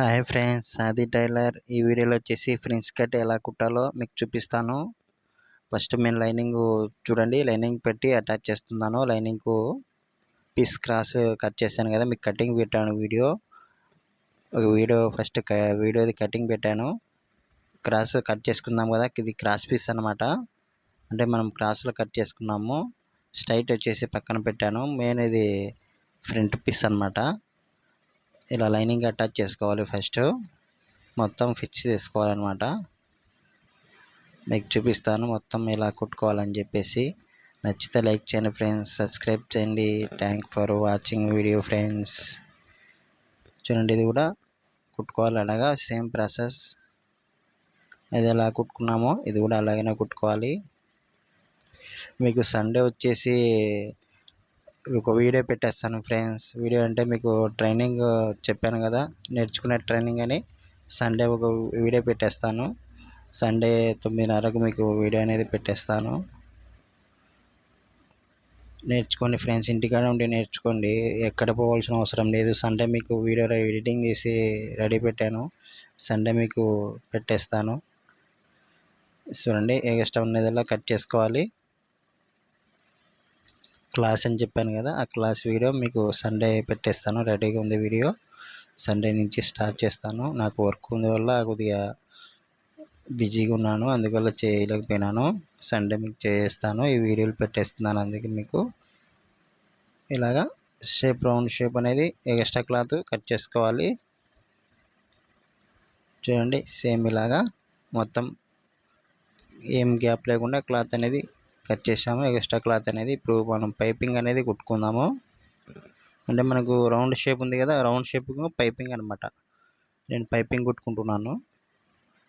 Hi friends ఆది tailor. ఈ వీడియోలో వచ్చేసి ఫ్రిన్స్ కట్ ఎలా కుట్టాలో మీకు చూపిస్తాను. ఫస్ట్ నేను లైనింగ్ చూడండి లైనింగ్ పెట్టి అటాచ్ చేస్తున్నాను. లైనింగ్కు పీస్ క్రాస్ కట్ చేశాను కదా మీకు కటింగ్ పెట్టాను వీడియో. ఒక వీడియో ఫస్ట్ వీడియోది కటింగ్ పెట్టాను. క్రాస్ కట్ చేసుకుందాం కదా ఇది క్రాస్ పీస్ అనమాట అంటే మనం క్రాస్లో కట్ చేసుకున్నాము. స్ట్రైట్ వచ్చేసి పక్కన పెట్టాను. మెయిన్ ఇది ఫ్రంట్ పీస్ అనమాట ఇలా లైనింగ్ అటాచ్ చేసుకోవాలి ఫస్ట్. మొత్తం ఫిక్స్ చేసుకోవాలన్నమాట. మీకు చూపిస్తాను మొత్తం ఇలా కుట్టుకోవాలని చెప్పేసి. నచ్చితే లైక్ చేయండి ఫ్రెండ్స్. సబ్స్క్రైబ్ చేయండి. Thank for watching video friends. చూడండి ఇది కూడా కుట్టుకోవాలి అలాగా. Same process. అది ఎలా కుట్టుకున్నామో ఇది కూడా అలాగనే కుట్టుకోవాలి. మీకు సండే వచ్చేసి ఒక వీడియో పెట్టేస్తాను ఫ్రెండ్స్. వీడియో అంటే మీకు ట్రైనింగ్ చెప్పాను కదా నేర్చుకునే ట్రైనింగ్ అని సండే ఒక వీడియో పెట్టేస్తాను. సండే తొమ్మిదిన్నరకు మీకు వీడియో అనేది పెట్టేస్తాను. నేర్చుకోండి ఫ్రెండ్స్ ఇంటికాడ ఉండి నేర్చుకోండి. ఎక్కడ పోవాల్సిన అవసరం లేదు. సండే మీకు వీడియో ఎడిటింగ్ చేసి రెడీ పెట్టాను. సండే మీకు పెట్టేస్తాను. చూడండి ఎక్స్ట్రా ఉన్నదల్లా కట్ చేసుకోవాలి. క్లాస్ అని చెప్పాను కదా ఆ క్లాస్ వీడియో మీకు సండే పెట్టేస్తాను రెడీగా ఉంది వీడియో. సండే నుంచి స్టార్ట్ చేస్తాను. నాకు వర్క్ ఉంది వల్ల కొద్దిగా బిజీగా ఉన్నాను అందువల్ల చేయలేకపోయినాను. సండే మీకు చేస్తాను ఈ వీడియోలు పెట్టేస్తున్నాను అందుకే మీకు. ఇలాగా షేప్ రౌండ్ షేప్ అనేది ఎక్స్ట్రా క్లాత్ కట్ చేసుకోవాలి. చూడండి సేమ్ ఇలాగా. మొత్తం ఏం గ్యాప్ లేకుండా క్లాత్ అనేది కట్ చేసాము. ఎక్స్ట్రా క్లాత్ అనేది ఇప్పుడు మనం పైపింగ్ అనేది కుట్టుకుందాము. అంటే మనకు రౌండ్ షేప్ ఉంది కదా రౌండ్ షేప్ పైపింగ్ అనమాట నేను పైపింగ్ కుట్టుకుంటున్నాను.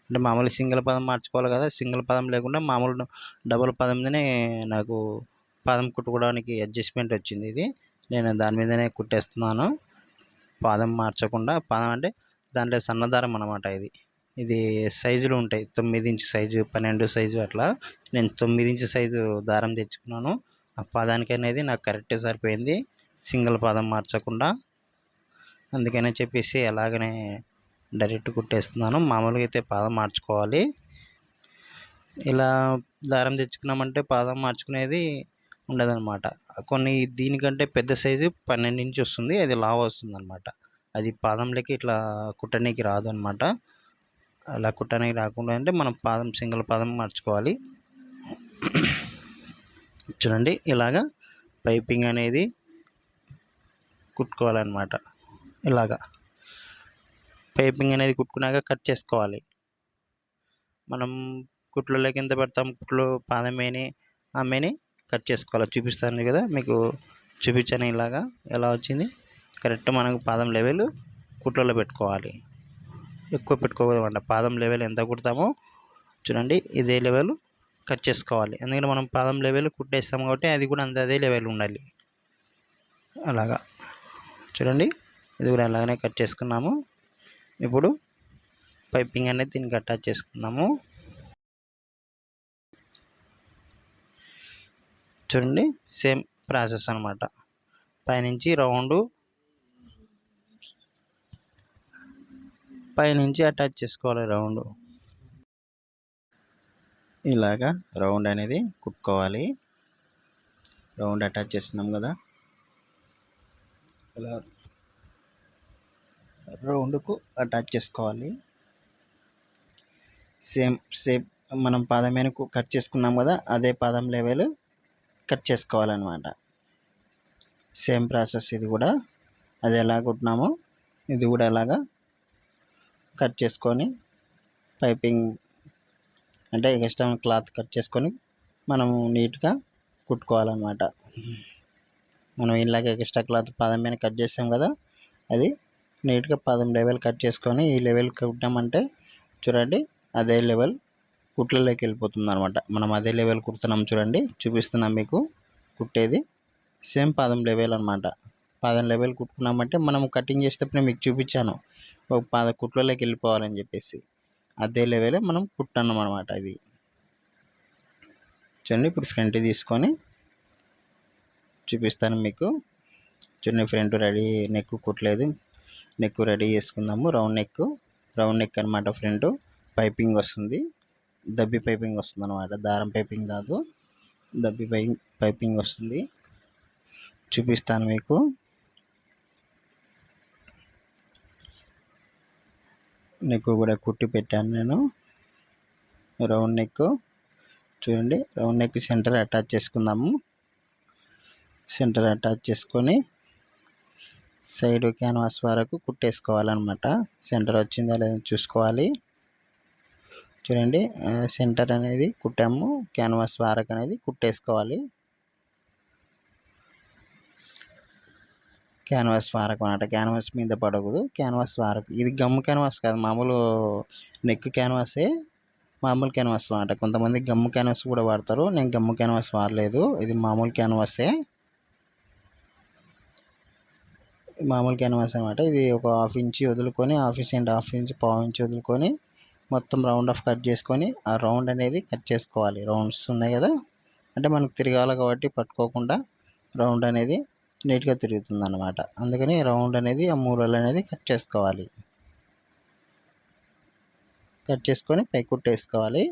అంటే మామూలు సింగిల్ పదం మార్చుకోవాలి కదా సింగిల్ పదం లేకుండా మామూలు డబుల్ పదంలోనే నాకు పాదం కుట్టుకోవడానికి అడ్జస్ట్మెంట్ వచ్చింది ఇది. నేను దాని మీదనే కుట్టేస్తున్నాను. పాదం మార్చకుండా పాదం అంటే దాంట్లో సన్నదారం అనమాట ఇది. ఇది సైజులు ఉంటాయి తొమ్మిది ఇంచు సైజు పన్నెండు సైజు అట్లా. నేను తొమ్మిది ఇంచు సైజు దారం తెచ్చుకున్నాను. ఆ పాదానికి అనేది నాకు కరెక్టే సరిపోయింది. సింగిల్ పాదం మార్చకుండా. అందుకనే చెప్పేసి అలాగనే డైరెక్ట్ కుట్టేస్తున్నాను. మామూలుగా అయితే పాదం మార్చుకోవాలి. ఇలా దారం తెచ్చుకున్నామంటే పాదం మార్చుకునేది ఉండదన్నమాట. కొన్ని దీనికంటే పెద్ద సైజు పన్నెండు ఇంచు వస్తుంది. అది లావ్ వస్తుంది అనమాట అది పాదంలోకి ఇట్లా కుట్టడానికి రాదు అనమాట అలా కుట్టడానికి రాకుండా అంటే మనం పాదం సింగిల్ పాదం మార్చుకోవాలి. చూడండి ఇలాగా పైపింగ్ అనేది కుట్టుకోవాలన్నమాట. ఇలాగా పైపింగ్ అనేది కుట్టుకున్నాక కట్ చేసుకోవాలి. మనం కుట్లలో కింద పెడతాం కుట్లు పాదం మేని కట్ చేసుకోవాలి. చూపిస్తాను కదా మీకు చూపించాను ఇలాగా ఎలా వచ్చింది? కరెక్ట్ మనకు పాదం లెవెల్ కుట్లలో పెట్టుకోవాలి. ఎక్కువ పెట్టుకోకూడదు పాదం లెవెల్ ఎంత కుడతామో చూడండి ఇదే లెవెల్ కట్ చేసుకోవాలి. ఎందుకంటే మనం పాదం లెవెల్ కుట్టేస్తాం కాబట్టి అది కూడా అంత అదే లెవెల్ ఉండాలి. అలాగా. చూడండి. ఇది కూడా అలాగనే కట్ చేసుకున్నాము. ఇప్పుడు పైపింగ్ అనేది దీనికి అటాచ్ చేసుకున్నాము. చూడండి. సేమ్ ప్రాసెస్ అనమాట పైనుంచి రౌండ్ పైనుంచి అటాచ్ చేసుకోవాలి రౌండ్. ఇలాగా రౌండ్ అనేది కుట్టుకోవాలి. రౌండ్ అటాచ్ చేస్తున్నాం కదా. ఇలా రౌండ్కు అటాచ్ చేసుకోవాలి. సేమ్ సేమ్ మనం పాదం వెనుక కట్ చేసుకున్నాం కదా అదే పాదం లెవెల్ కట్ చేసుకోవాలన్నమాట. సేమ్ ప్రాసెస్ ఇది కూడా. అది ఎలా కుట్టినామో ఇది కూడా అలాగా కట్ చేసుకొని పైపింగ్ అంటే ఎక్స్ట్రా క్లాత్ కట్ చేసుకొని మనము నీట్గా కుట్టుకోవాలన్నమాట. మనం ఇలాగ ఎక్స్ట్రా క్లాత్ పాదం మీద కట్ చేస్తాం కదా అది నీట్గా పాదం లెవెల్ కట్ చేసుకొని ఈ లెవెల్ కుట్టామంటే చూడండి అదే లెవెల్ కుట్లలోకి వెళ్ళిపోతుంది అనమాట మనం అదే లెవెల్ కుడుతున్నాం చూడండి చూపిస్తున్నాం మీకు కుట్టేది. సేమ్ పాదం లెవెల్ అనమాట పాదం లెవెల్ కుట్టుకున్నామంటే మనం కటింగ్ చేసేటప్పుడు మీకు చూపించాను. ఒక పాద కుట్లలోకి వెళ్ళిపోవాలని చెప్పేసి. అదే లెవెల్ మనం కుట్టన్నాం అనమాట ఇది. చూడండి ఇప్పుడు ఫ్రంట్ తీసుకొని చూపిస్తాను మీకు. చూడండి ఫ్రంట్ రెడీ నెక్ కుట్టలేదు. నెక్ రెడీ చేసుకుందాము. రౌండ్ నెక్ రౌండ్ నెక్ అనమాట ఫ్రంట్. పైపింగ్ వస్తుంది. దబ్బి పైపింగ్ వస్తుంది అనమాట దారం పైపింగ్ కాదు. దబ్బి పై పైపింగ్ వస్తుంది. చూపిస్తాను మీకు. నెక్ కూడా కుట్టి పెట్టాను నేను. రౌండ్ నెక్ చూడండి రౌండ్ నెక్ సెంటర్ అటాచ్ చేసుకుందాము. సెంటర్ అటాచ్ చేసుకొని సైడ్ క్యాన్వాస్ వరకు కుట్టేసుకోవాలన్నమాట. సెంటర్ వచ్చిందా లేదా చూసుకోవాలి. చూడండి సెంటర్ అనేది కుట్టాము. క్యాన్వాస్ వరకు అనేది కుట్టేసుకోవాలి. క్యాన్వాస్ వారకు అనమాట క్యాన్వాస్ మీద పడకూడదు. క్యాన్వాస్ వారకు ఇది గమ్ము క్యాన్వాస్ కాదు. మామూలు నెక్ క్యాన్వాసే మామూలు క్యాన్వాస్ అనమాట కొంతమంది గమ్ము క్యాన్వాస్ కూడా వాడతారు. నేను గమ్ము క్యాన్వాస్ వాడలేదు. ఇది మామూలు క్యాన్వాసే. మామూలు క్యాన్వాస్ అనమాట ఇది ఒక హాఫ్ ఇంచ్ వదులుకొని half inch and half inch పావు ఇంచ్ వదులుకొని మొత్తం రౌండ్ ఆఫ్ కట్ చేసుకొని ఆ రౌండ్ అనేది కట్ చేసుకోవాలి. రౌండ్స్ ఉన్నాయి కదా. అంటే మనకు తిరగాలి కాబట్టి పట్టుకోకుండా రౌండ్ అనేది నీట్గా తిరుగుతుంది అనమాట అందుకని రౌండ్ అనేది ఆ మూలలు అనేది కట్ చేసుకోవాలి. కట్ చేసుకొని పై కుట్టేసుకోవాలి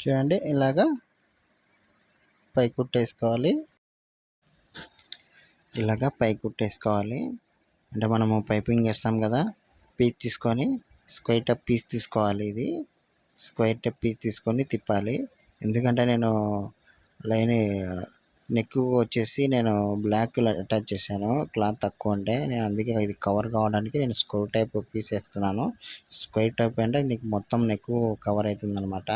చూడండి ఇలాగా పై కుట్టేసుకోవాలి ఇలాగా పై కుట్టేసుకోవాలి అంటే మనము పైపింగ్ చేస్తాం కదా పీస్ తీసుకొని స్క్వేర్ టప్ పీస్ తీసుకోవాలి ఇది. స్క్వేర్ టప్ పీస్ తీసుకొని తిప్పాలి. ఎందుకంటే నేను లైన్ నెక్ వచ్చేసి నేను బ్లాక్ అటాచ్ చేశాను. క్లాత్ తక్కువ ఉంటే నేను అందుకే ఇది కవర్ కావడానికి నేను స్క్రూ టైప్ పీస్ వేస్తున్నాను స్క్వేర్ టైప్ అంటే నీకు మొత్తం నెక్ కవర్ అవుతుంది అనమాట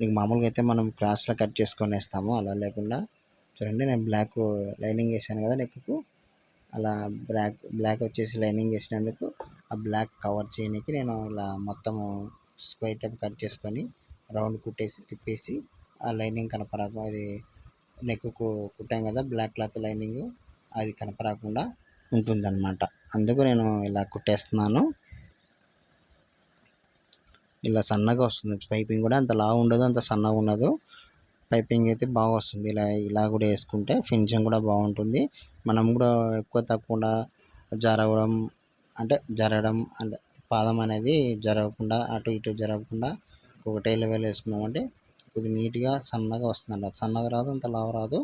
నీకు మామూలుగా అయితే మనం క్రాస్లో కట్ చేసుకొని వేస్తాము అలా లేకుండా. చూడండి నేను బ్లాక్ లైనింగ్ వేసాను కదా నెక్కు అలా బ్లాక్ బ్లాక్ వచ్చేసి లైనింగ్ వేసినందుకు ఆ బ్లాక్ కవర్ చేయడానికి నేను ఇలా మొత్తము స్క్వేర్ టైప్ కట్ చేసుకొని రౌండ్ కుట్టేసి తిప్పేసి ఆ లైనింగ్ కనపరాకు అది నెక్కు కుట్టాం కదా బ్లాక్ క్లాత్ లైనింగ్ అది కనపరాకుండా ఉంటుందన్నమాట. అందుకు నేను ఇలా కుట్టేస్తున్నాను. ఇలా సన్నగా వస్తుంది. పైపింగ్ కూడా అంత లావు ఉండదు అంత సన్నగా ఉండదు. పైపింగ్ అయితే బాగా వస్తుంది. ఇలా ఇలా కూడా వేసుకుంటే ఫినిషింగ్ కూడా బాగుంటుంది. మనం కూడా ఎక్కువ తక్కువ జరగడం అంటే జరగడం అంటే పాదం అనేది జరగకుండా అటు ఇటు జరగకుండా ఒకటే లెవెల్ వేసుకున్నామంటే కొద్దిగా నీట్గా సన్నగా వస్తుంది అన్నమాట సన్నగా రాదు అంత లావు రాదు.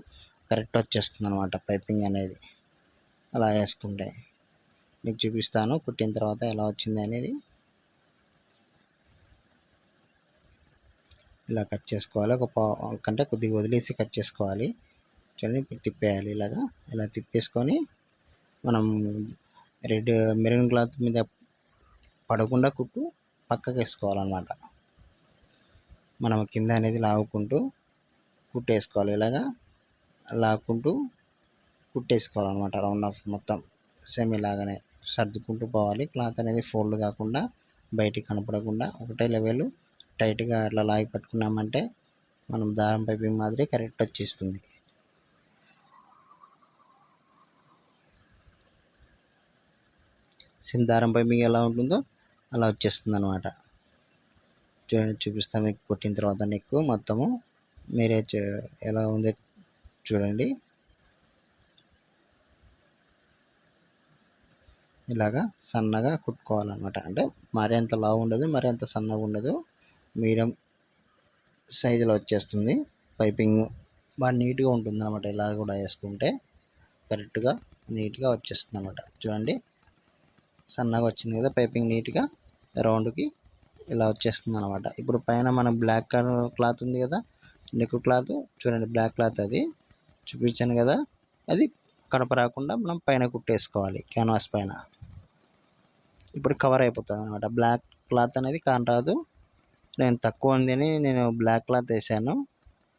కరెక్ట్ వచ్చేస్తుంది అనమాట పైపింగ్ అనేది. అలా వేసుకుంటే మీకు చూపిస్తాను కుట్టిన తర్వాత ఎలా వచ్చింది అనేది. ఇలా కట్ చేసుకోవాలి. ఒక పా కంటే కొద్దిగా వదిలేసి కట్ చేసుకోవాలి. చూడండి ఇప్పుడు తిప్పేయాలి ఇలాగా. ఇలా తిప్పేసుకొని మనం రెడ్ మెరూన్ క్లాత్ మీద పడకుండా కుట్టు పక్కకి వేసుకోవాలన్నమాట మనం కింద అనేది లాగుకుంటూ కుట్టేసుకోవాలి. ఇలాగా లాక్కుంటూ కుట్టేసుకోవాలన్నమాట. రౌండ్ ఆఫ్ మొత్తం సేమ్ ఇలాగనే సర్దుకుంటూ పోవాలి. క్లాత్ అనేది ఫోల్డ్ కాకుండా బయటికి కనపడకుండా ఒకటే లెవెల్ టైట్గా అట్లా లాగి పట్టుకున్నామంటే మనం దారం పైపింగ్ మాదిరి కరెక్ట్ వచ్చేస్తుంది. సేమ్ దారం పైపింగ్ ఎలా ఉంటుందో అలా వచ్చేస్తుంది అనమాట చూడండి చూపిస్తాను మీకు కుట్టిన తర్వాత నెక్ మొత్తము. మీరే ఎలా ఉందో చూడండి. ఇలాగా సన్నగా కుట్టుకోవాలన్నమాట. అంటే మరీ అంత లావు ఉండదు మరీ అంత సన్నగా ఉండదు. మీడియం సైజులో వచ్చేస్తుంది. పైపింగ్ బాగా నీట్గా ఉంటుంది అనమాట ఇలా కూడా వేసుకుంటే కరెక్ట్గా నీట్గా వచ్చేస్తుంది అనమాట చూడండి. సన్నగా వచ్చింది కదా పైపింగ్ నీట్గా రౌండ్కి. ఇలా వచ్చేస్తుంది అనమాట ఇప్పుడు పైన మన బ్లాక్ కలర్ క్లాత్ ఉంది కదా నెక్ క్లాత్ చూడండి బ్లాక్ క్లాత్ అది చూపించాను కదా అది కడప రాకుండా మనం పైన కుట్టేసుకోవాలి క్యాన్వాస్ పైన. ఇప్పుడు కవర్ అయిపోతుంది అనమాట బ్లాక్ క్లాత్ అనేది కానరాదు. నేను తక్కువ ఉందని నేను బ్లాక్ క్లాత్ వేసాను.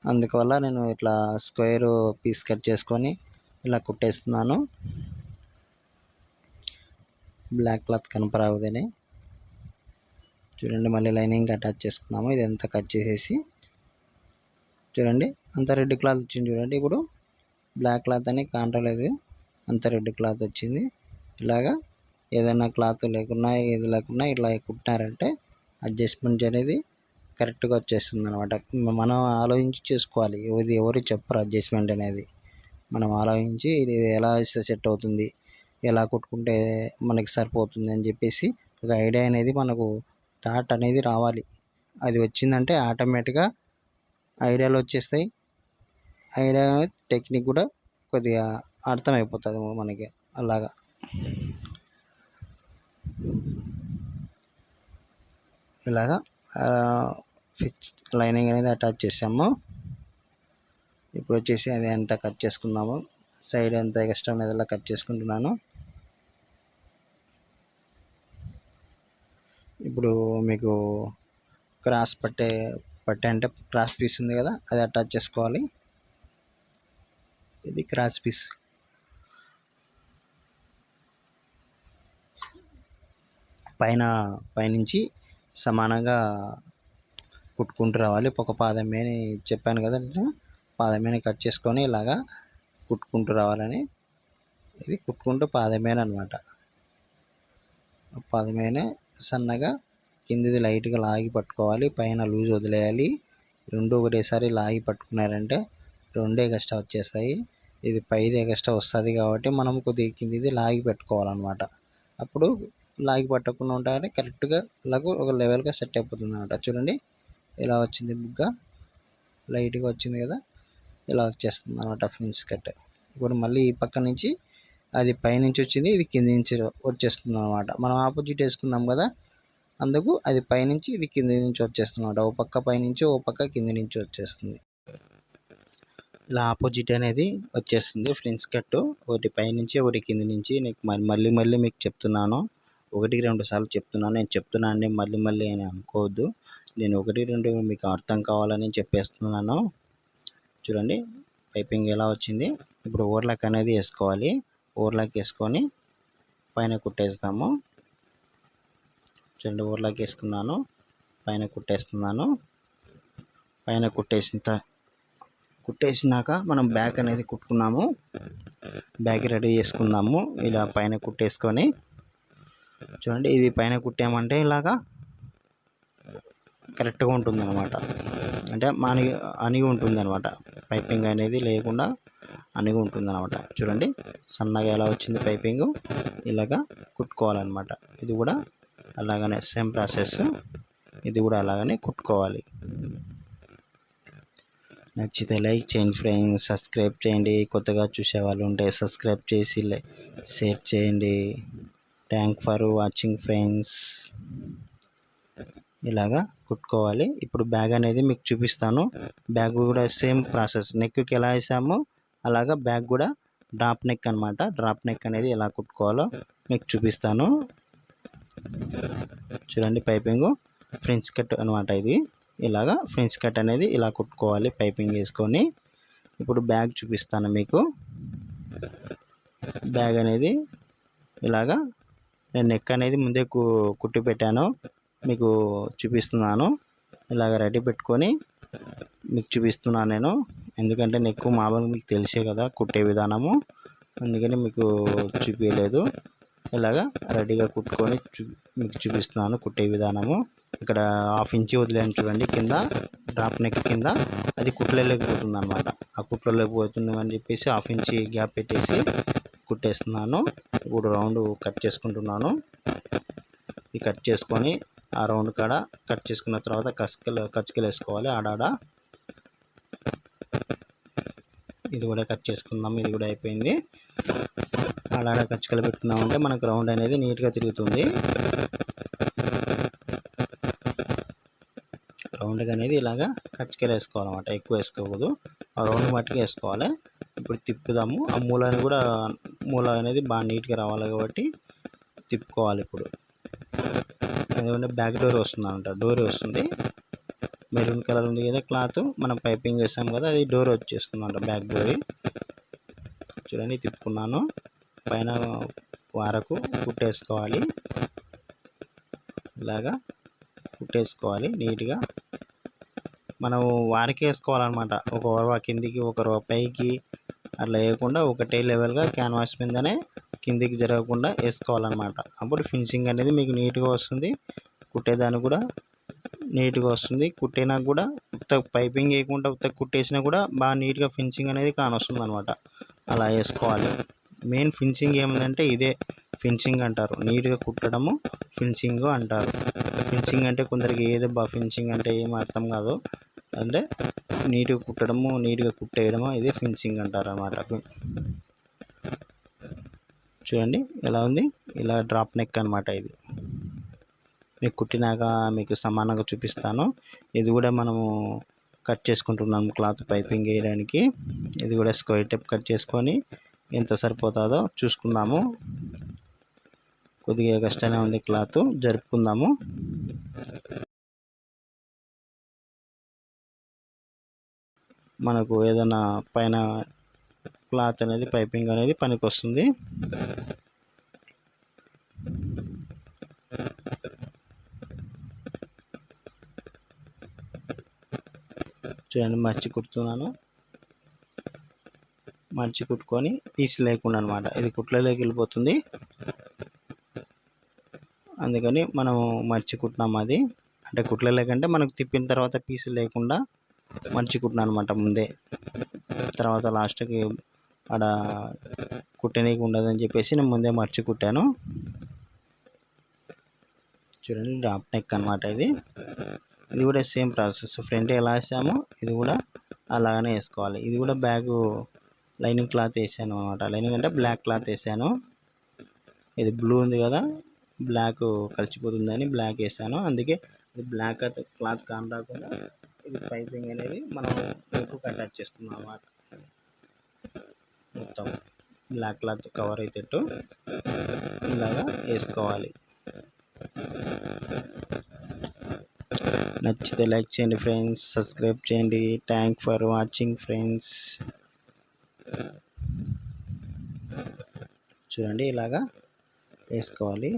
అందువల్ల నేను ఇట్లా స్క్వేర్ పీస్ కట్ చేసుకొని ఇలా కుట్టేస్తున్నాను. బ్లాక్ క్లాత్ కనపరావుదని చూడండి మళ్ళీ లైనింగ్ అటాచ్ చేసుకున్నాము ఇదంతా కట్ చేసేసి చూడండి అంత రెడ్ క్లాత్ వచ్చింది చూడండి. ఇప్పుడు బ్లాక్ క్లాత్ అని కాంటలేదు అంత రెడ్ క్లాత్ వచ్చింది. ఇలాగా ఏదైనా క్లాత్ లేకున్నా ఏది లేకున్నా ఇలా కుట్టినారంటే అడ్జస్ట్మెంట్ అనేది కరెక్ట్గా వచ్చేస్తుంది అనమాట మనం ఆలోచించి చేసుకోవాలి. ఇది ఎవరు చెప్పరు అడ్జస్ట్మెంట్ అనేది. మనం ఆలోచించి ఇది ఎలా వేస్తే సెట్ అవుతుంది ఎలా కుట్టుకుంటే మనకి సరిపోతుంది అని చెప్పేసి ఒక ఐడియా అనేది మనకు థాట్ అనేది రావాలి. అది వచ్చిందంటే ఆటోమేటిక్గా ఐడియాలు వచ్చేస్తాయి. ఐడియా టెక్నిక్ కూడా కొద్దిగా అర్థమైపోతుంది మనకి అలాగా. ఇలాగా ఫిక్స్ లైనింగ్ అనేది అటాచ్ చేసాము. ఇప్పుడు వచ్చేసి అది అంతా కట్ చేసుకుందాము. సైడ్ అంతా ఎక్స్ట్రా అనేది అలా కట్ చేసుకుంటున్నాను. ఇప్పుడు మీకు క్రాస్ పట్టే పట్టే అంటే క్రాస్ పీస్ ఉంది కదా అది అటాచ్ చేసుకోవాలి. ఇది క్రాస్ పీస్. పైన పైనుంచి సమానంగా కుట్టుకుంటూ రావాలి. ఒక పాదమేని చెప్పాను కదా నేను పాదమేని కట్ చేసుకొని ఇలాగా కుట్టుకుంటూ రావాలని. ఇది కుట్టుకుంటూ పాదమేన అనమాట పాదమేనే సన్నగా కిందిది లైట్గా లాగి పట్టుకోవాలి. పైన లూజ్ వదిలేయాలి. రెండు ఒకటేసారి లాగి పట్టుకున్నారంటే రెండే ఎగస్ట్రా వచ్చేస్తాయి. ఇది పైది ఎగస్ట్రా వస్తుంది కాబట్టి మనం కొద్దిగా కిందిది లాగి పెట్టుకోవాలన్నమాట. అప్పుడు లాగి పట్టకుండా ఉంటాయంటే కరెక్ట్గా ఇలాగ ఒక లెవెల్గా సెట్ అయిపోతుంది అనమాట చూడండి ఇలా వచ్చింది బుగ్గ. లైట్గా వచ్చింది కదా ఇలా వచ్చేస్తుంది అనమాట ఫ్రిన్స్ కట్. ఇప్పుడు మళ్ళీ ఈ పక్క నుంచి అది పైనుంచి వచ్చింది ఇది కింది నుంచి వచ్చేస్తుంది అనమాట మనం ఆపోజిట్ వేసుకున్నాం కదా అందుకు అది పైనుంచి ఇది కింది నుంచి వచ్చేస్తుంది ఓ పక్క పైనుంచి ఓ పక్క కింది నుంచి వచ్చేస్తుంది. ఇలా ఆపోజిట్ అనేది వచ్చేస్తుంది ఫ్రెండ్స్ కట్టు ఒకటి పైనుంచి ఒకటి కింది నుంచి నీకు మళ్ళీ మళ్ళీ మీకు చెప్తున్నాను. ఒకటికి రెండు సార్లు చెప్తున్నాను. నేను చెప్తున్నా అండి మళ్ళీ మళ్ళీ అని అనుకోవద్దు. నేను ఒకటి రెండు మీకు అర్థం కావాలని చెప్పేస్తున్నాను. చూడండి పైపింగ్ ఎలా వచ్చింది. ఇప్పుడు ఓవర్లాక్ అనేది వేసుకోవాలి. ఊర్లోకి వేసుకొని పైన కుట్టేస్తాము. చూడండి ఓవర్లాక్ వేసుకున్నాను పైన కుట్టేస్తున్నాను. పైన కుట్టేసిన కుట్టేసినాక మనం బ్యాగ్ అనేది కుట్టుకున్నాము. బ్యాగ్ రెడీ చేసుకుందాము ఇలా పైన కుట్టేసుకొని చూడండి ఇది పైన కుట్టామంటే ఇలాగా కరెక్ట్గా ఉంటుంది అనమాట అంటే అణిగి అనిగి ఉంటుంది అనమాట పైపింగ్ అనేది లేకుండా అణిగి ఉంటుంది అనమాట చూడండి సన్నగా ఎలా వచ్చింది పైపింగ్? ఇలాగా కుట్టుకోవాలన్నమాట. ఇది కూడా అలాగనే సేమ్ ప్రాసెస్. ఇది కూడా అలాగనే కుట్టుకోవాలి. నచ్చితే లైక్ చేయండి ఫ్రెండ్స్ సబ్స్క్రైబ్ చేయండి. కొత్తగా చూసే వాళ్ళు ఉంటే సబ్స్క్రైబ్ చేసి షేర్ చేయండి. Thank for watching friends. ఇలాగా కుట్టుకోవాలి. ఇప్పుడు బ్యాగ్ అనేది మీకు చూపిస్తాను. బ్యాగ్ కూడా సేమ్ ప్రాసెస్. నెక్కి ఎలా వేసామో? అలాగా బ్యాగ్ కూడా డ్రాప్ నెక్ అనమాట డ్రాప్ నెక్ అనేది ఎలా కుట్టుకోవాలో మీకు చూపిస్తాను. చూడండి పైపింగ్. ఫ్రెంచ్ కట్ అనమాట ఇది. ఇలాగా ఫ్రెంచ్ కట్ అనేది ఇలా కుట్టుకోవాలి పైపింగ్ వేసుకొని. ఇప్పుడు బ్యాగ్ చూపిస్తాను మీకు. బ్యాగ్ అనేది ఇలాగా నేను నెక్ అనేది ముందే కుట్టి పెట్టాను మీకు చూపిస్తున్నాను. ఇలాగ రెడీ పెట్టుకొని మీకు చూపిస్తున్నాను నేను. ఎందుకంటే నెక్ మామూలుగా మీకు తెలిసే కదా కుట్టే విధానము. అందుకని మీకు చూపించలేదు ఇలాగా రెడీగా కుట్టుకొని చూ మీకు చూపిస్తున్నాను కుట్టే విధానము. ఇక్కడ హాఫ్ ఇంచి వదిలేను చూడండి. కింద డ్రాప్ నెక్ కింద అది కుట్లలేకపోతుంది అనమాట ఆ కుట్లలేకపోతుంది అని చెప్పేసి హాఫ్ ఇంచి గ్యాప్ పెట్టేసి కుట్టేస్తున్నాను. ఇప్పుడు రౌండ్ కట్ చేసుకుంటున్నాను. ఈ కట్ చేసుకొని ఆ రౌండ్ కాడ కట్ చేసుకున్న తర్వాత కసుకలు కచ్చుకలు వేసుకోవాలి. ఆడాడ ఇది కూడా కట్ చేసుకుందాం. ఇది కూడా అయిపోయింది. ఆడాడ కచ్చుకలు పెట్టుకున్నామంటే మనకు రౌండ్ అనేది నీట్గా తిరుగుతుంది. రౌండ్గా అనేది ఇలాగా కచ్చికలు వేసుకోవాలన్నమాట. ఎక్కువ వేసుకోకూడదు. ఆ రౌండ్ మట్టుకు వేసుకోవాలి. ఇప్పుడు తిప్పుదాము. ఆ మూలని కూడా మూల అనేది బాగా నీట్గా రావాలి కాబట్టి తిప్పుకోవాలి ఇప్పుడు. ఎందుకంటే బ్యాక్ డోర్ వస్తుంది అనమాట డోర్ వస్తుంది. మెరూన్ కలర్ ఉంది కదా క్లాత్. మనం పైపింగ్ వేసాం కదా అది డోర్ వచ్చేస్తుంది అంట బ్యాక్ డోర్. చూడండి తిప్పుకున్నాను. పైన వారకు కుట్టేసుకోవాలి. ఇలాగా కుట్టేసుకోవాలి నీట్గా. మనం వారికి వేసుకోవాలన్నమాట. ఒక రవ కిందికి ఒక పైకి. అట్లా వేయకుండా ఒకటే లెవెల్గా క్యాన్వాస్ మీదనే కిందికి జరగకుండా వేసుకోవాలన్నమాట. అప్పుడు ఫినిషింగ్ అనేది మీకు నీట్గా వస్తుంది. కుట్టేదానికి కూడా నీట్గా వస్తుంది. కుట్టినా కూడా ఉత్త పైపింగ్ వేయకుండా ఉత్త కుట్టేసినా కూడా బాగా నీట్గా ఫినిషింగ్ అనేది కానొస్తుంది అనమాట అలా వేసుకోవాలి. మెయిన్ ఫినిషింగ్ ఏముందంటే ఇదే ఫినిషింగ్ అంటారు. నీట్గా కుట్టడము ఫినిషింగ్ అంటారు. ఫినిషింగ్ అంటే కొందరికి ఏదో బా ఫినిషింగ్ అంటే ఏం అర్థం కాదు. అంటే నీట్గా కుట్టడము నీట్గా కుట్టేయడము ఇదే ఫినిషింగ్ అంటారు అన్నమాట చూడండి ఎలా ఉంది? ఇలా డ్రాప్ నెక్ అనమాట ఇది. మీకు కుట్టినాక మీకు సమానంగా చూపిస్తాను. ఇది కూడా మనము కట్ చేసుకుంటున్నాము క్లాత్ పైపింగ్ వేయడానికి. ఇది కూడా స్క్వేర్ టైప్ కట్ చేసుకొని ఎంత సరిపోతుందో చూసుకుందాము. కొద్దిగా కష్టంగా ఉంది క్లాత్ జరుపుకుందాము. మనకు ఏదైనా పైన క్లాత్ అనేది పైపింగ్ అనేది పనికి వస్తుంది చూడండి మర్చి కుడుతున్నాను. మర్చి కుట్టుకొని పీస్ లేకుండా అనమాట ఇది కుట్లలోకి వెళ్ళిపోతుంది. అందుకని మనం మర్చి కుట్టినాం అది. అంటే కుట్ల లేకంటే మనకు తిప్పిన తర్వాత పీస్ లేకుండా మర్చి కుట్టినా అనమాట ముందే. తర్వాత లాస్ట్కి ఆడ కుట్టనీకి ఉండదని చెప్పేసి నేను ముందే మర్చి కుట్టాను. చూడండి డ్రాప్ నెక్ అనమాట ఇది. ఇది కూడా సేమ్ ప్రాసెస్. ఫ్రంట్ ఎలా వేసామో ఇది కూడా అలాగనే వేసుకోవాలి. ఇది కూడా బ్యాగ్ లైనింగ్ క్లాత్ వేసాను అనమాట లైనింగ్ అంటే బ్లాక్ క్లాత్ వేసాను. ఇది బ్లూ ఉంది కదా బ్లాక్ కలిసిపోతుందని బ్లాక్ వేసాను. అందుకే ఇది బ్లాక్ క్లాత్ కాని రాకుండా ఇది పైపింగ్ అనేది మనం ఎక్కువ అటాచ్ చేస్తున్నాం అన్నమాట. మొత్తం బ్లాక్ క్లాత్ కవర్ అయ్యేటట్టు ఇలాగా వేసుకోవాలి. నచ్చితే లైక్ చేయండి ఫ్రెండ్స్ సబ్స్క్రైబ్ చేయండి. Thank for watching friends. చూడండి ఇలాగా వేసుకోవాలి.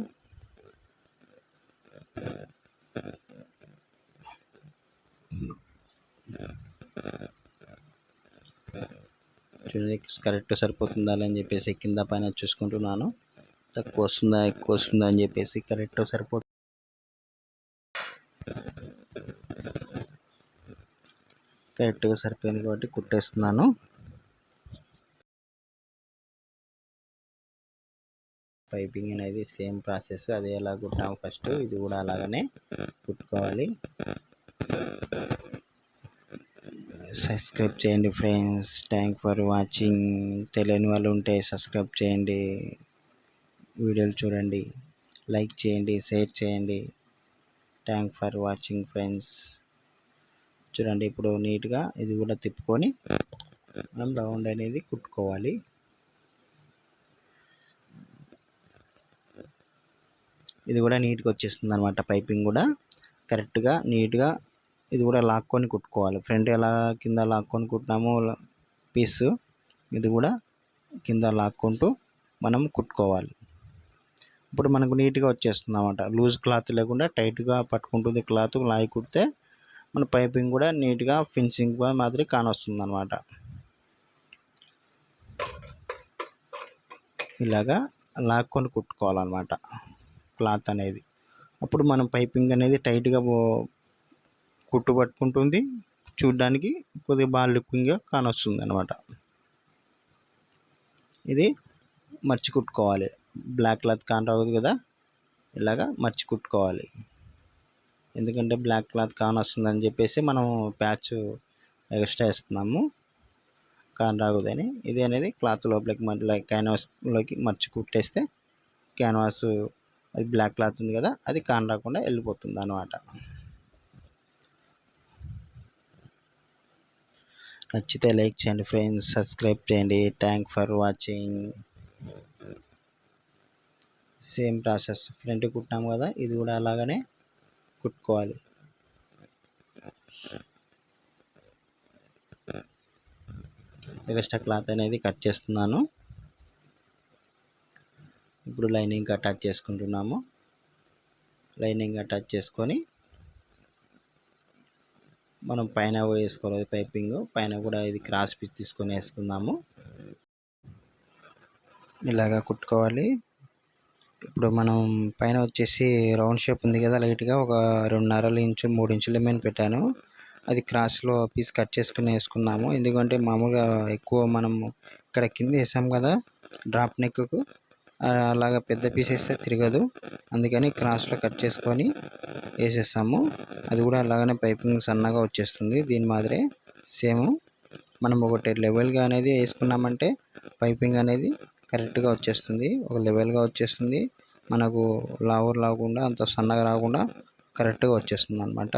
చూడండి కరెక్ట్ సరిపోతుందా అని చెప్పేసి కింద పైన చూసుకుంటున్నాను. తక్కువ వస్తుందా ఎక్కువ వస్తుందా అని చెప్పేసి కరెక్ట్ సరిపోతుంది. కరెక్ట్గా సరిపోయింది కాబట్టి కుట్టేస్తున్నాను. పైపింగ్ అనేది సేమ్ ప్రాసెస్ అది ఎలా కుట్టాము ఫస్ట్ ఇది కూడా అలాగనే కుట్టుకోవాలి. సబ్స్క్రైబ్ చేయండి ఫ్రెండ్స్ థ్యాంక్ ఫర్ వాచింగ్ తెలియని వాళ్ళు ఉంటే సబ్స్క్రైబ్ చేయండి. వీడియోలు చూడండి. లైక్ చేయండి షేర్ చేయండి. థ్యాంక్ ఫర్ వాచింగ్ ఫ్రెండ్స్ చూడండి ఇప్పుడు నీట్గా ఇది కూడా తిప్పుకొని మనం రౌండ్ అనేది కుట్టుకోవాలి. ఇది కూడా నీట్గా వచ్చేస్తుంది అనమాట పైపింగ్ కూడా కరెక్ట్గా నీట్గా ఇది కూడా లాక్కొని కుట్టుకోవాలి. ఫ్రంట్ ఎలా కింద లాక్కొని కుట్టినామో పీస్ ఇది కూడా కింద లాక్కుంటూ మనం కుట్టుకోవాలి. ఇప్పుడు మనకు నీట్గా వచ్చేస్తుంది అనమాట లూజ్ క్లాత్ లేకుండా టైట్గా పట్టుకుంటుంది క్లాత్ లాగి కుడితే మన పైపింగ్ కూడా నీట్గా ఫినిషింగ్ మాదిరి కానొస్తుంది అనమాట ఇలాగా లాక్కొని కుట్టుకోవాలన్నమాట క్లాత్ అనేది. అప్పుడు మనం పైపింగ్ అనేది టైట్గా కుట్టు పట్టుకుంటుంది. చూడ్డానికి కొద్దిగా బాగా లుకింగ్గా కానొస్తుంది అనమాట ఇది మర్చి కుట్టుకోవాలి. బ్లాక్ క్లాత్ కానరాదు కదా. ఇలాగా మర్చి కుట్టుకోవాలి. ఎందుకంటే బ్లాక్ క్లాత్ కానొస్తుందని చెప్పేసి మనం ప్యాచ్ ఎక్స్ట్రా వేస్తున్నాము. కానరాకూడదని ఇది అనేది క్లాత్ లోపలికి మళ్ళీ క్యాన్వాస్లోకి మర్చి కుట్టేస్తే క్యాన్వాస్ అది బ్లాక్ క్లాత్ ఉంది కదా అది కాన్ రాకుండా వెళ్ళిపోతుంది అనమాట నచ్చితే లైక్ చేయండి ఫ్రెండ్స్ సబ్స్క్రైబ్ చేయండి. Thank for watching same process front కుట్టాము కదా ఇది కూడా అలాగనే కుట్టుకోవాలి. ఎక్స్ట్రా క్లాత్ అనేది కట్ చేస్తున్నాను. ఇప్పుడు లైనింగ్ అటాచ్ చేసుకుంటున్నాము. లైనింగ్ అటాచ్ చేసుకొని మనం పైన కూడా వేసుకోవాలి. పైపింగ్ పైన కూడా ఇది క్రాస్ పిచ్ తీసుకొని వేసుకుందాము. ఇలాగా కుట్టుకోవాలి. ఇప్పుడు మనం పైన వచ్చేసి రౌండ్ షేప్ ఉంది కదా లైట్గా. ఒక రెండున్నర ఇంచు మూడు ఇంచుల మీద పెట్టాను. అది క్రాస్లో పీస్ కట్ చేసుకుని వేసుకున్నాము ఎందుకంటే మామూలుగా ఎక్కువ మనము ఇక్కడ కింద వేసాం కదా డ్రాప్ నెక్కు అలాగా పెద్ద పీస్ వేస్తే తిరగదు. అందుకని క్రాస్లో కట్ చేసుకొని వేసేస్తాము. అది కూడా అలాగనే పైపింగ్ సన్నగా వచ్చేస్తుంది. దీని మాదిరే సేమ్ మనం ఒకటి లెవెల్గా అనేది వేసుకున్నామంటే పైపింగ్ అనేది కరెక్ట్గా వచ్చేస్తుంది. ఒక లెవెల్గా వచ్చేస్తుంది. మనకు లావు రాకుండా అంత సన్నగా రాకుండా కరెక్ట్గా వచ్చేస్తుంది అనమాట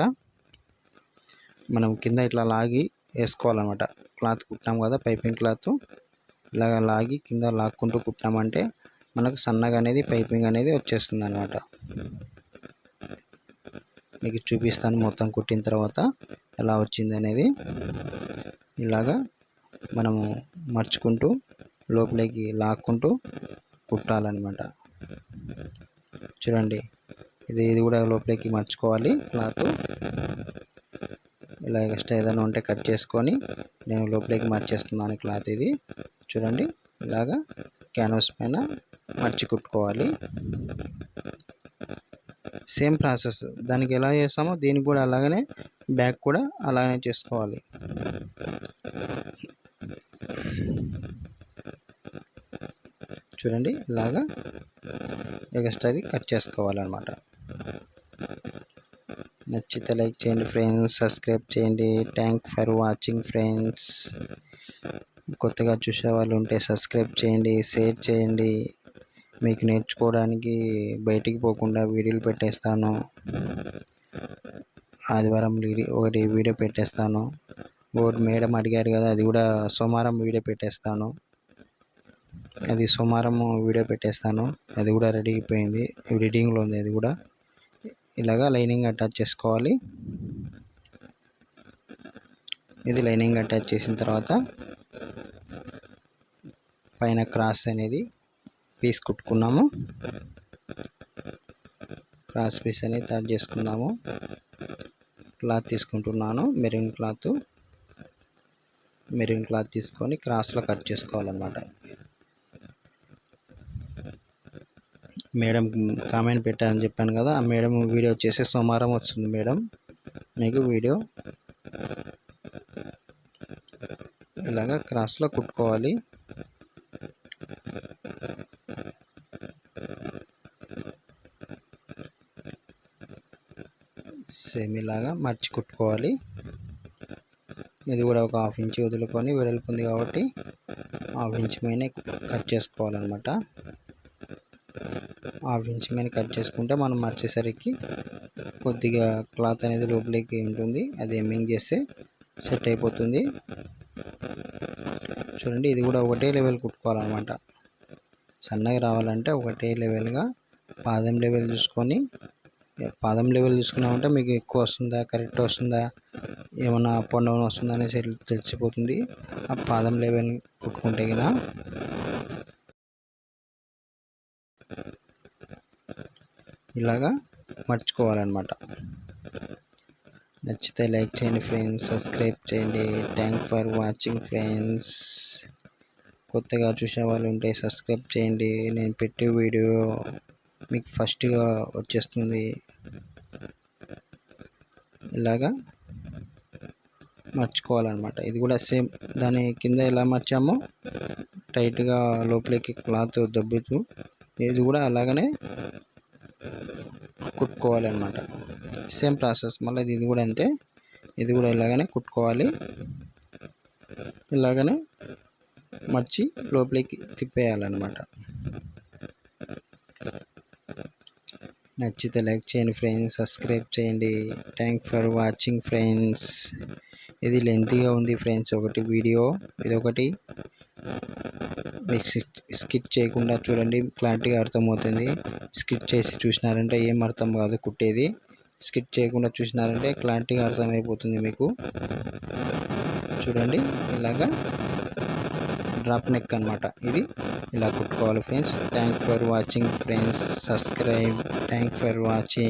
మనం కింద ఇట్లా లాగి వేసుకోవాలన్నమాట. క్లాత్ కుట్టాం కదా పైపింగ్ క్లాత్. ఇలాగ లాగి కింద లాక్కుంటూ కుట్టామంటే మనకు సన్నగా అనేది పైపింగ్ అనేది వచ్చేస్తుంది అనమాట మీకు చూపిస్తాను మొత్తం కుట్టిన తర్వాత ఎలా వచ్చింది అనేది. ఇలాగా మనము మర్చుకుంటూ లోపలికి లాక్కుంటూ కుట్టాలన్నమాట. చూడండి ఇది ఇది కూడా లోపలికి మర్చుకోవాలి క్లాత్. ఇలా ఎక్స్ట్రా ఏదైనా ఉంటే కట్ చేసుకొని నేను లోపలికి మర్చేస్తున్నాను క్లాత్ ఇది. చూడండి ఇలాగా క్యాన్వాస్ పైన మర్చి కుట్టుకోవాలి సేమ్ ప్రాసెస్ దానికి ఎలా చేస్తామో దీనికి కూడా అలాగనే బ్యాక్ కూడా అలాగనే చేసుకోవాలి. చూడండి ఇలాగా అది కట్ చేసుకోవాలన్నమాట. నచ్చితే లైక్ చేయండి ఫ్రెండ్స్ సబ్స్క్రైబ్ చేయండి. థ్యాంక్ ఫర్ వాచింగ్ ఫ్రెండ్స్ కొత్తగా చూసే వాళ్ళు ఉంటే సబ్స్క్రైబ్ చేయండి షేర్ చేయండి. మీకు నేర్చుకోవడానికి బయటికి పోకుండా వీడియోలు పెట్టేస్తాను. ఆదివారం ఒకటి వీడియో పెట్టేస్తాను. ఒకటి మేడం అడిగారు కదా అది కూడా సోమవారం వీడియో పెట్టేస్తాను. అది సోమవారం వీడియో పెట్టేస్తాను. అది కూడా రెడీ అయిపోయింది. ఎడిటింగ్లో ఉంది అది కూడా. ఇలాగా లైనింగ్ అటాచ్ చేసుకోవాలి. ఇది లైనింగ్ అటాచ్ చేసిన తర్వాత పైన క్రాస్ అనేది పీస్ కుట్టుకున్నాము. క్రాస్ పీస్ అనేది తయారు చేసుకున్నాము. క్లాత్ తీసుకుంటున్నాను. Maroon cloth. మెరూన్ క్లాత్ తీసుకొని క్రాస్లో కట్ చేసుకోవాలన్నమాట. మేడం కామెంట్ పెట్టారని చెప్పాను కదా ఆ మేడం వీడియో వచ్చేసి సోమవారం వస్తుంది మేడం. మీకు వీడియో. ఇలాగా క్రాస్లో కుట్టుకోవాలి. సేమ్ ఇలాగా మర్చి కుట్టుకోవాలి ఇది కూడా ఒక హాఫ్ ఇంచ్ వదులుకొని వెడల్పు ఉంది కాబట్టి హాఫ్ ఇంచ్ మీద కట్ చేసుకోవాలన్నమాట. హాఫ్ ఇంచ్ మీద కట్ చేసుకుంటే మనం మర్చేసరికి కొద్దిగా క్లాత్ అనేది లోపలికి ఉంటుంది. అది ఎమ్మింగ్ చేస్తే సెట్ అయిపోతుంది. చూడండి ఇది కూడా ఒకటే లెవెల్ కుట్టుకోవాలన్నమాట. సన్నగా రావాలంటే ఒకటే లెవెల్గా పాదం లెవెల్ చూసుకొని పాదం లెవెల్ చూసుకున్నామంటే మీకు ఎక్కువ వస్తుందా కరెక్ట్ వస్తుందా ఏమన్నా అప్ అండ్ డౌన్ వస్తుందా అనేసి తెలిసిపోతుంది. ఆ పాదం లెవెల్ కుట్టుకుంటే కదా ఇలాగా మర్చిపోవాలన్నమాట నచ్చితే లైక్ చేయండి ఫ్రెండ్స్ సబ్స్క్రైబ్ చేయండి. Thank for watching friends. కొత్తగా చూసే వాళ్ళు ఉంటే సబ్స్క్రైబ్ చేయండి. నేను పెట్టే వీడియో మీకు ఫస్ట్గా వచ్చేస్తుంది. ఇలాగా మర్చుకోవాలన్నమాట. ఇది కూడా సేమ్ దాని కింద ఎలా మర్చామో టైట్గా లోపలికి క్లాత్ దబ్బుతూ ఇది కూడా అలాగనే కుట్టుకోవాలి అనమాట సేమ్ ప్రాసెస్. మళ్ళీ ఇది కూడా అంతే. ఇది కూడా ఇలాగనే కుట్టుకోవాలి. ఇలాగనే మర్చి లోపలికి తిప్పేయాలన్నమాట. నచ్చితే లైక్ చేయండి ఫ్రెండ్స్ సబ్స్క్రైబ్ చేయండి. థ్యాంక్ ఫర్ వాచింగ్ ఫ్రెండ్స్ ఇది లెంతీగా ఉంది ఫ్రెండ్స్ ఒకటి వీడియో ఇది ఒకటి మీకు స్కిప్ చేయకుండా చూడండి క్లారిటీగా అర్థమవుతుంది. స్కిప్ చేసి చూసినారంటే ఏం అర్థం కాదు కుట్టేది. స్కిప్ చేయకుండా చూసినారంటే క్లారిటీగా అర్థమైపోతుంది మీకు. చూడండి ఇలాగా. డ్రాప్ నెక్ అనమాట ఇది ఇలా కుట్టుకోవాలి friends. Thank for watching friends. Subscribe. Thank for watching.